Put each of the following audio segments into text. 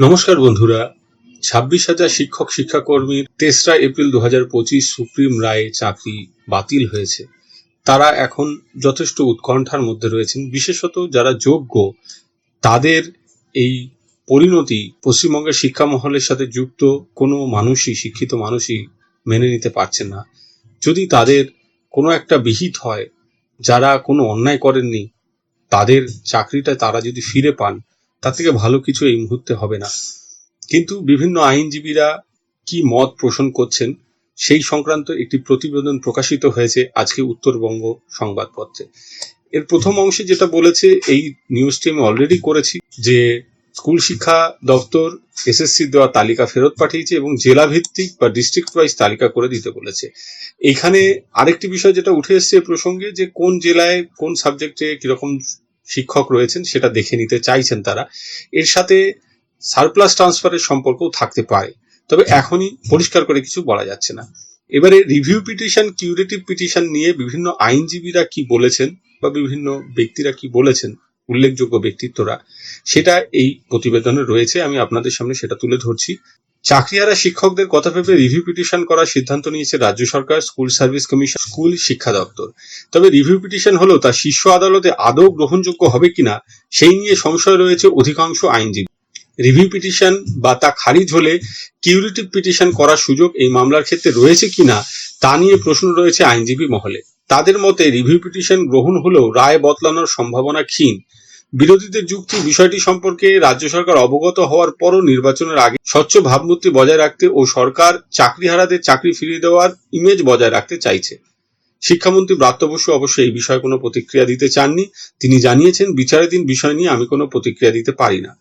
নমস্কার বন্ধুরা। ছাব্বিশ হাজার শিক্ষক শিক্ষাকর্মীর তেসরা এপ্রিল দু হাজার পঁচিশ সুপ্রিম রায়ে চাকরি বাতিল হয়েছে। তারা এখন যথেষ্ট উৎকণ্ঠার মধ্যে রয়েছেন। বিশেষত যারা যোগ্য, তাদের এই পরিণতি পশ্চিমবঙ্গের শিক্ষা মহলের সাথে যুক্ত কোনো মানুষই, শিক্ষিত মানুষই মেনে নিতে পারছেন না। যদি তাদের কোনো একটা বিহিত হয়, যারা কোনো অন্যায় করেননি, তাদের চাকরিটা তারা যদি ফিরে পান তার থেকে ভালো কিছু এই মুহূর্তে হবে না। কিন্তু বিভিন্ন আইনজীবীরা কি মত পোষণ করছেন, সেই সংক্রান্ত একটি প্রতিবেদন প্রকাশিত হয়েছে আজকে উত্তরবঙ্গ সংবাদপত্রে। এর প্রথম অংশে যেটা বলেছে, এই নিউজটি আমি অলরেডি করেছি যে স্কুল শিক্ষা দপ্তর এসএসসি দেওয়া তালিকা ফেরত পাঠিয়েছে এবং জেলা ভিত্তিক বা ডিস্ট্রিক্ট ওয়াইজ তালিকা করে দিতে বলেছে। এখানে আরেকটি বিষয় যেটা উঠে এসছে প্রসঙ্গে যে কোন জেলায় কোন সাবজেক্টে কীরকম শিক্ষক রয়েছেন, সেটা দেখে নিতে চাইছেন তারা। এর সাথে সারপ্লাস ট্রান্সফারের সম্পর্কও থাকতে পারে। তবে এখনই পরিষ্কার করে কিছু বলা যাচ্ছে না। এবারে রিভিউ পিটিশন কিউরেটিভ পিটিশন নিয়ে বিভিন্ন আইনজীবীরা কি বলেছেন বা বিভিন্ন ব্যক্তিরা কি বলেছেন উল্লেখযোগ্য ব্যক্তিত্বরা সেটা এই প্রতিবেদনে রয়েছে, আমি আপনাদের সামনে সেটা তুলে ধরছি। চাকরিহারা শিক্ষকদের কথা ভেবে রিভিউ পিটিশন করার সিদ্ধান্ত নিয়েছে রাজ্য সরকার স্কুল সার্ভিস কমিশন স্কুল শিক্ষা দপ্তর। তবে রিভিউ পিটিশন হলেও তা শীর্ষ আদালতে আদৌ গ্রহণযোগ্য হবে কিনা, সেই নিয়ে সংশয় রয়েছে অধিকাংশ আইনজীবী। রিভিউ পিটিশন বা তা খারিজ হলে কিউরেটিভ পিটিশন করার সুযোগ এই মামলার ক্ষেত্রে রয়েছে কিনা, তা নিয়ে প্রশ্ন রয়েছে আইনজীবী মহলে। তাদের মতে রিভিউ পিটিশন গ্রহণ হলেও রায় বদলানোর সম্ভাবনা ক্ষীণ। বিরোধীদের যুক্তি বিষয়টি সম্পর্কে রাজ্য সরকার অবগত হওয়ার পরও নির্বাচনের আগে স্বচ্ছ ভাবমূর্তি বজায় রাখতে ও সরকার চাকরিহারাদের চাকরি ফিরিয়ে দেওয়ার ইমেজ বজায় রাখতে চাইছে। শিক্ষামন্ত্রী ব্রাত্য বসু অবশ্য এই বিষয়ে কোনো প্রতিক্রিয়া দিতে চাননি। তিনি জানিয়েছেন বিচারাধীন বিষয় নিয়ে আমি কোনো প্রতিক্রিয়া দিতে পারি না।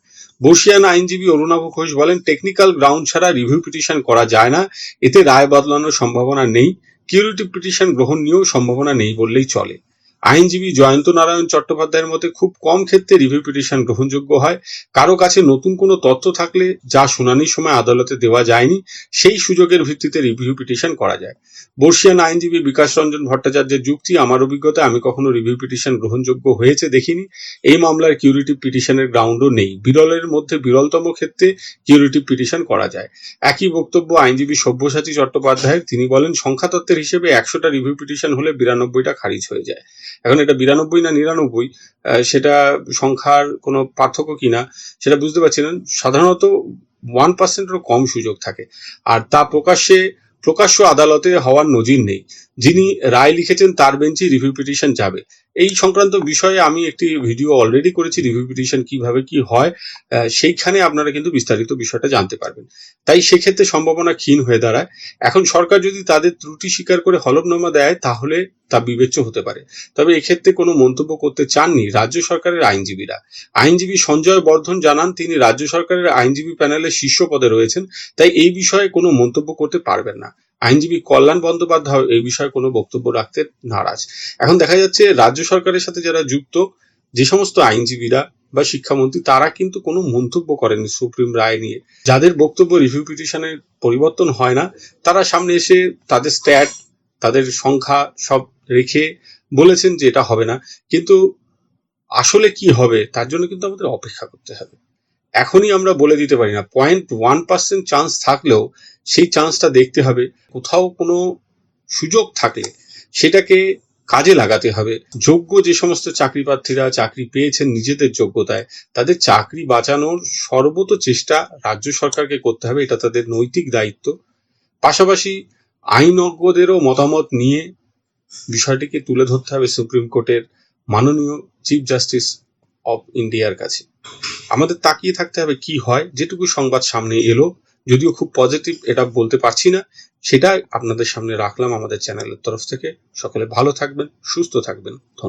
বর্ষিয়ান আইনজীবী অরুণাভ ঘোষ বলেন টেকনিক্যাল গ্রাউন্ড ছাড়া রিভিউ পিটিশন করা যায় না। এতে রায় বদলানোর সম্ভাবনা নেই। কিউরেটিভ পিটিশন গ্রহণ নিয়েও সম্ভাবনা নেই বললেই চলে। আইনজীবী জয়ন্ত নারায়ণ চট্টোপাধ্যায়ের মতে খুব কম ক্ষেত্রে রিভিউ পিটিশন গ্রহণযোগ্য হয়। কারও কাছে নতুন কোনো তথ্য থাকলে যা শুনানির সময় আদালতে দেওয়া যায়নি, সেই সুযোগের ভিত্তিতে রিভিউ পিটিশন করা যায়। বর্ষিয়ান আইনজীবী বিকাশ রঞ্জন ভট্টাচার্যের যুক্তি আমার অভিজ্ঞতা আমি কখনো রিভিউ পিটিশন গ্রহণযোগ্য হয়েছে দেখিনি। এই মামলার কিউরেটিভ পিটিশনের গ্রাউন্ডও নেই। বিরলের মধ্যে বিরলতম ক্ষেত্রে কিউরেটিভ পিটিশন করা যায়। একই বক্তব্য আইনজীবী সব্যসাচী চট্টোপাধ্যায়ের। তিনি বলেন, সংখ্যাতত্ত্বের হিসেবে একশোটা রিভিউ পিটিশন হলে বিরানব্বইটা খারিজ হয়ে যায়। এখন এটা বিরানব্বই না নিরানব্বই সেটা সংখ্যার কোনো পার্থক্য কিনা সেটা বুঝতে পারছি না। সাধারণত ওয়ান পার্সেন্টেরও কম সুযোগ থাকে। আর তা প্রকাশ্যে, প্রকাশ্য আদালতে হওয়ার নজির নেই। যিনি রায় লিখেছেন, তার বেঞ্চে রিভিউ পিটিশন যাবে। এই সংক্রান্ত বিষয়ে আমি একটি ভিডিও অলরেডি করেছি রিভিউ পিটিশন কীভাবে কি হয় সেইখানে আপনারা কিন্তু বিস্তারিত বিষয়টা জানতে পারবেন। তাই সেক্ষেত্রে সম্ভাবনা ক্ষীণ হয়ে দাঁড়ায়। এখন সরকার যদি তাদের ত্রুটি স্বীকার করে হলফনামা দেয়, তাহলে তা বিবেচ্য হতে পারে। তবে এক্ষেত্রে কোনো মন্তব্য করতে চাননি রাজ্য সরকারের আইনজীবীরা। আইনজীবী সঞ্জয় বর্ধন জানান, তিনি রাজ্য সরকারের আইনজীবী প্যানেলের শীর্ষ পদে রয়েছেন, তাই এই বিষয়ে কোনো মন্তব্য করতে পারবেন না। আইনজীবী কল্যাণ বন্দ্যোপাধ্যায় এই বিষয়ে কোনো বক্তব্য রাখতে নারাজ। এখন দেখা যাচ্ছে রাজ্য সরকারের সাথে যারা যুক্ত, যে সমস্ত আইনজীবীরা বা শিক্ষামন্ত্রী, তারা কিন্তু কোনো মন্তব্য করেনি সুপ্রিম রায় নিয়ে। যাদের বক্তব্য রিভিউ পিটিশনের পরিবর্তন হয় না, তারা সামনে এসে তাদের স্ট্যাট তাদের সংখ্যা সব রেখে বলেছেন যে এটা হবে না। কিন্তু আসলে কি হবে, তার জন্য কিন্তু আমাদের অপেক্ষা করতে হবে। এখনই আমরা বলে দিতে পারি না। পয়েন্ট ওয়ান পার্সেন্ট চান্স থাকলেও সেই চান্সটা দেখতে হবে। কোথাও কোনো সুযোগ থাকলে সেটাকে কাজে লাগাতে হবে। যোগ্য যে সমস্ত চাকরি প্রার্থীরা চাকরি পেয়েছেন নিজেদের যোগ্যতায়, তাদের চাকরি বাঁচানোর সর্বত চেষ্টা রাজ্য সরকারকে করতে হবে, এটা তাদের নৈতিক দায়িত্ব। পাশাপাশি আইনজ্ঞদেরও মতামত নিয়ে বিষয়টিকে তুলে ধরতে হবে সুপ্রিম কোর্টের মাননীয় চিফ জাস্টিস অফ ইন্ডিয়ার কাছে। আমাদের তাকিয়ে থাকতে হবে কি হয়, যেটুকু সংবাদ সামনে এলো, যদিও খুব পজিটিভ এটা বলতে পারছি না, সেটাই আপনাদের সামনে রাখলাম আমাদের চ্যানেলের তরফ থেকে। সকলে ভালো থাকবেন, সুস্থ থাকবেন, ধন্যবাদ।